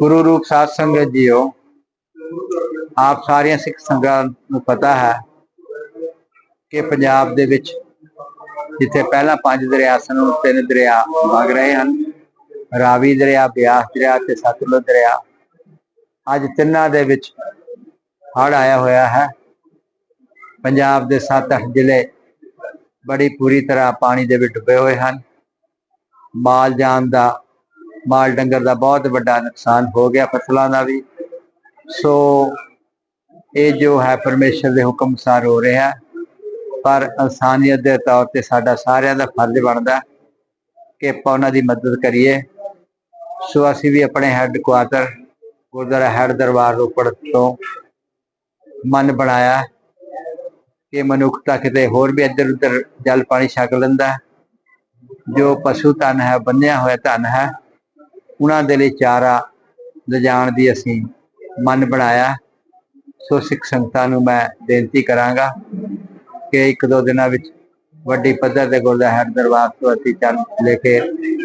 ਗੁਰੂ ਰੂਪ ਸਾਧ ਸੰਗਤ ਜੀਓ, ਆਪ ਸਾਰੀਆਂ ਸਿੱਖ ਸੰਗਤਾਂ ਨੂੰ ਪਤਾ ਹੈ ਕਿ ਪੰਜਾਬ ਦੇ ਵਿੱਚ ਜਿੱਥੇ ਪਹਿਲਾਂ ਪੰਜ ਦਰਿਆ ਸਨ, ਹੁਣ ਤਿੰਨ ਦਰਿਆ ਵਗ ਰਹੇ ਹਨ। ਰਾਵੀ ਦਰਿਆ, ਬਿਆਸ ਦਰਿਆ ਤੇ ਸਤਲੁਜ ਦਰਿਆ। ਅੱਜ ਤਿੰਨਾਂ ਦੇ ਵਿੱਚ ਹੜ੍ਹ ਆਇਆ ਹੋਇਆ ਹੈ। ਪੰਜਾਬ ਦੇ 7-8 ਜ਼ਿਲ੍ਹੇ ਬੜੀ ਪੂਰੀ ਤਰ੍ਹਾਂ ਪਾਣੀ ਦੇ ਵਿੱਚ ਡੁੱਬੇ ਹੋਏ ਹਨ। ਮਾਲ ਜਾਨ ਦਾ ਮਾਲ ਡੰਗਰ ਦਾ ਬਹੁਤ ਵੱਡਾ ਨੁਕਸਾਨ ਹੋ ਗਿਆ ਫਸਲਾਂ ਦਾ ਵੀ। ਸੋ ਇਹ ਜੋ ਹੈ ਪਰਮੇਸ਼ਰ ਦੇ ਹੁਕਮ ਅਨੁਸਾਰ ਹੋ ਰਿਹਾ। ਪਰ ਇਨਸਾਨੀਅਤ ਦੇ ਤੌਰ ਤੇ ਸਾਡਾ ਸਾਰਿਆਂ ਦਾ ਫਰਜ਼ ਬਣਦਾ ਕਿ ਆਪਾਂ ਉਹਨਾਂ ਦੀ ਮਦਦ ਕਰੀਏ। ਸੋ ਅਸੀਂ ਵੀ ਆਪਣੇ head quarter Gurdwara head Darbar Ropar ਤੋਂ ਮਨ ਬਣਾਇਆ ਕਿ ਮਨੁੱਖਤਾ ਕਿਤੇ ਹੋਰ ਵੀ ਇੱਧਰ ਉੱਧਰ ਜਲ ਪਾਣੀ ਛਕ ਲੈਂਦਾ। ਜੋ ਪਸ਼ੂ ਧਨ ਹੈ, ਬੰਨਿਆ ਹੋਇਆ ਧਨ ਹੈ ਉਹਨਾਂ ਦੇ ਲਈ ਚਾਰਾ ਲਿਜਾਣ ਦੀ ਅਸੀਂ ਮਨ ਬਣਾਇਆ ਸੋ ਸਿੱਖ ਸੰਗਤਾਂ ਨੂੰ ਮੈਂ ਬੇਨਤੀ ਕਰਾਂਗਾ ਕਿ ਇੱਕ ਦੋ ਦਿਨਾਂ ਵਿੱਚ ਵੱਡੀ ਪੱਧਰ ਤੇ ਗੁਰਦੁਆਰਾ ਦਰਬਾਰ ਤੋਂ ਅਸੀਂ ਚੰਨ ਲੈ ਕੇ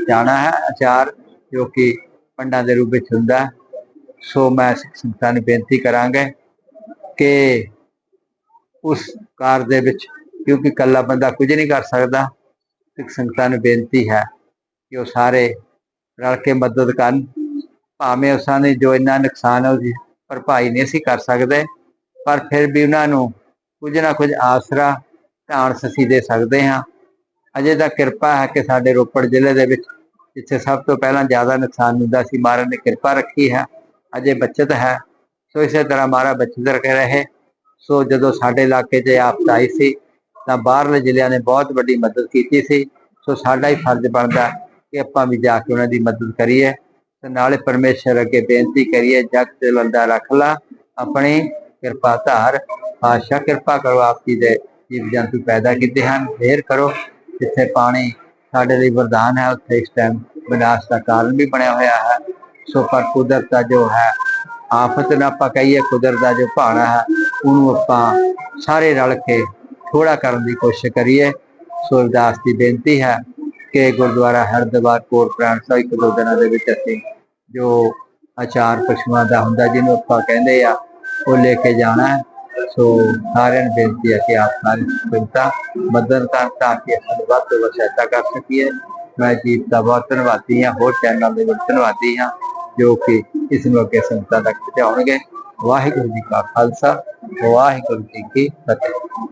ਜਾਣਾ ਹੈ ਅਚਾਰ ਜੋ ਕਿ ਪੰਡਾਂ ਦੇ ਰੂਪ ਵਿੱਚ ਹੁੰਦਾ ਹੈ। ਸੋ ਮੈਂ ਸਿੱਖ ਸੰਗਤਾਂ ਨੂੰ ਬੇਨਤੀ ਕਰਾਂਗਾ ਕਿ ਉਸ ਕਾਰ ਦੇ ਵਿੱਚ, ਕਿਉਂਕਿ ਇਕੱਲਾ ਬੰਦਾ ਕੁਝ ਨਹੀਂ ਕਰ ਸਕਦਾ, ਸਿੱਖ ਸੰਗਤਾਂ ਨੂੰ ਬੇਨਤੀ ਹੈ ਕਿ ਉਹ ਸਾਰੇ ਰਲ ਕੇ ਮਦਦ ਕਰਨ। ਭਾਵੇਂ ਉਸਾਂ ਨੇ ਜੋ ਇੰਨਾ ਨੁਕਸਾਨ ਹੈ ਉਹਦੀ ਭਰਪਾਈ ਨਹੀਂ ਸੀ ਕਰ ਸਕਦੇ, ਪਰ ਫਿਰ ਵੀ ਉਹਨਾਂ ਨੂੰ ਕੁਝ ਨਾ ਕੁਝ ਆਸਰਾ ਧਾਨ ਅਸੀਂ ਦੇ ਸਕਦੇ ਹਾਂ। ਅਜੇ ਤਾਂ ਕਿਰਪਾ ਹੈ ਕਿ ਸਾਡੇ ਰੋਪੜ ਜ਼ਿਲ੍ਹੇ ਦੇ ਵਿੱਚ, ਜਿੱਥੇ ਸਭ ਤੋਂ ਪਹਿਲਾਂ ਜ਼ਿਆਦਾ ਨੁਕਸਾਨ ਹੁੰਦਾ ਸੀ, ਮਹਾਰਾਜ ਨੇ ਕਿਰਪਾ ਰੱਖੀ ਹੈ, ਅਜੇ ਬਚਤ ਹੈ। ਸੋ ਇਸੇ ਤਰ੍ਹਾਂ ਮਹਾਰਾਜ ਬਚਤ ਰੱਖੇ ਰਹੇ। ਸੋ ਜਦੋਂ ਸਾਡੇ ਇਲਾਕੇ 'ਚ ਆਫਤ ਆਈ ਸੀ, ਤਾਂ ਬਾਹਰਲੇ ਜ਼ਿਲ੍ਹਿਆਂ ਨੇ ਬਹੁਤ ਵੱਡੀ ਮਦਦ ਕੀਤੀ ਸੀ। ਸੋ ਸਾਡਾ ਹੀ ਫਰਜ਼ ਬਣਦਾ ਕਿ ਆਪਾਂ ਵੀ ਜਾ ਕੇ ਉਹਨਾਂ ਦੀ ਮਦਦ ਕਰੀਏ ਤੇ ਨਾਲੇ ਪਰਮੇਸ਼ਰ ਅੱਗੇ ਬੇਨਤੀ ਕਰੀਏ, ਜਗ ਤੇ ਲੰਦਾ ਰੱਖ ਲਾ, ਆਪਣੀ ਕਿਰਪਾ ਧਾਰ ਆਸ਼ਾ ਕਿਰਪਾ ਕਰੋ, ਆਪ ਜੀ ਦੇ ਜੀਵ ਜੰਤੂ ਪੈਦਾ ਕੀਤੇ ਹਨ ਫੇਰ ਕਰੋ, ਜਿੱਥੇ ਪਾਣੀ ਸਾਡੇ ਲਈ ਵਰਦਾਨ ਹੈ, ਉੱਥੇ ਇਸ ਟਾਈਮ ਵਿਨਾਸ਼ ਦਾ ਕਾਰਨ ਵੀ ਬਣਿਆ ਹੋਇਆ ਹੈ। ਸੋ ਪਰ ਕੁਦਰਤ ਦਾ ਜੋ ਹੈ, ਆਫਤ ਨਾ ਆਪਾਂ ਕਹੀਏ, ਕੁਦਰਤ ਦਾ ਜੋ ਭਾਣਾ ਹੈ, ਉਹਨੂੰ ਆਪਾਂ ਸਾਰੇ ਰਲ ਕੇ ਥੋੜਾ ਕਰਨ ਦੀ ਕੋਸ਼ਿਸ਼ ਕਰੀਏ। ਸੋ ਅਰਦਾਸ ਦੀ ਬੇਨਤੀ ਹੈ ਕਿ ਗੁਰਦੁਆਰਾ ਹਰਦੁਆਰ ਕੋਟ ਸਾਹਿਬ ਇੱਕ ਦੋ ਦਿਨਾਂ ਦੇ ਵਿੱਚ ਅਸੀਂ ਜੋ ਆਚਾਰ ਪਸ਼ੂਆਂ ਦਾ ਹੁੰਦਾ ਜਿਹਨੂੰ ਆਪਾਂ ਕਹਿੰਦੇ ਆ, ਉਹ ਲੈ ਕੇ ਜਾਣਾ ਸੋ ਸਾਰਿਆਂ ਨੂੰ ਬੇਨਤੀ ਹੈ ਕਿ ਆਪ ਸਾਰੀ ਸੰਗਤਾਂ ਮਦਦ ਕਰਨ ਤਾਂ ਕਿ ਅਸੀਂ ਵੱਧ ਤੋਂ ਵੱਧ ਸਹਾਇਤਾ ਕਰ ਸਕੀਏ। ਮੈਂ ਜੀਤ ਦਾ ਬਹੁਤ ਧੰਨਵਾਦੀ ਹਾਂ, ਹੋਰ ਚੈਨਲ ਦੇ ਵਿੱਚ ਧੰਨਵਾਦੀ ਹਾਂ, ਜੋ ਕਿ ਇਸ ਨੂੰ ਅੱਗੇ ਸੰਗਤਾਂ ਤੱਕ ਪਹੁੰਚਾਉਣਗੇ। ਵਾਹਿਗੁਰੂ ਜੀ ਕਾ ਖਾਲਸਾ, ਵਾਹਿਗੁਰੂ ਜੀ ਕੀ ਫਤਿਹ।